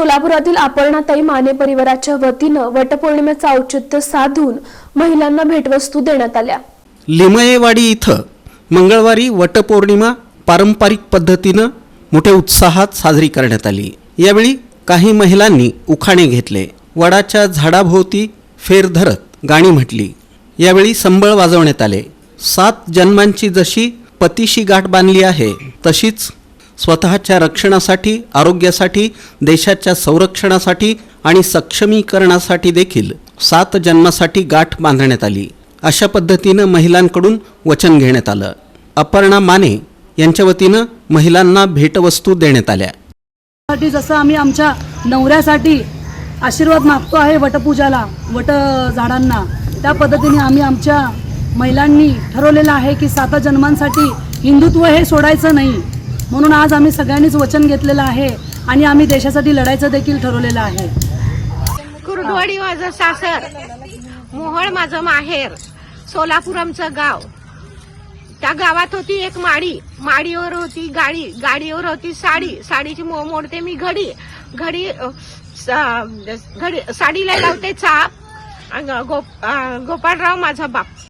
सोलापुरातील अपर्णाताई माने परिवाराच्या वतीनं वटपौर्णिमेचं औचित्य साधून महिलांना भेटवस्तू देण्यात आल्या. लिमयेवाडी इथं मंगळवारी वटपौर्णिमा पारंपरिक पद्धतीनं मोठ्या उत्साहात साजरी करण्यात आली. यावेळी काही महिलांनी उखाणे घेतले. वडाच्या झाडाभोवती फेर धरत गाणी म्हटली. यावेळी संबळ वाजवण्यात आले. सात जन्मांची जशी पतीशी गाठ बांधली आहे तशीच स्वतःच्या रक्षणासाठी आरोग्यासाठी देशाच्या संरक्षणासाठी आणि सक्षमीकरणासाठी देखील सात जन्मासाठी गाठ बांधण्यात आली. अशा पद्धतीनं महिलांकडून वचन घेण्यात आलं. अपर्णा माने यांच्या वतीनं महिलांना भेटवस्तू देण्यात आल्या. साठी जसं आम्ही आमच्या नवऱ्यासाठी आशीर्वाद मागतो आहे वटपूजाला वट झाडांना त्या पद्धतीने आम्ही आमच्या महिलांनी ठरवलेलं आहे की सात जन्मांसाठी हिंदुत्व हे सोडायचं नाही. म्हणून आज आम्ही सगळ्यांनीच वचन घेतलेलं आहे आणि आम्ही देशासाठी लढायचं देखील ठरवलेलं आहे. कुरडवाडी माझं सासर मोहळ माझं माहेर सोलापूर आमचं गाव. त्या गावात होती एक माडी माडीवर होती गाडी गाडीवर होती साडी. साडीची मो मोडते मी घडी. घडी सा- घडी साडीला लावते चाप. अन गो गोपाळराव माझा बाप.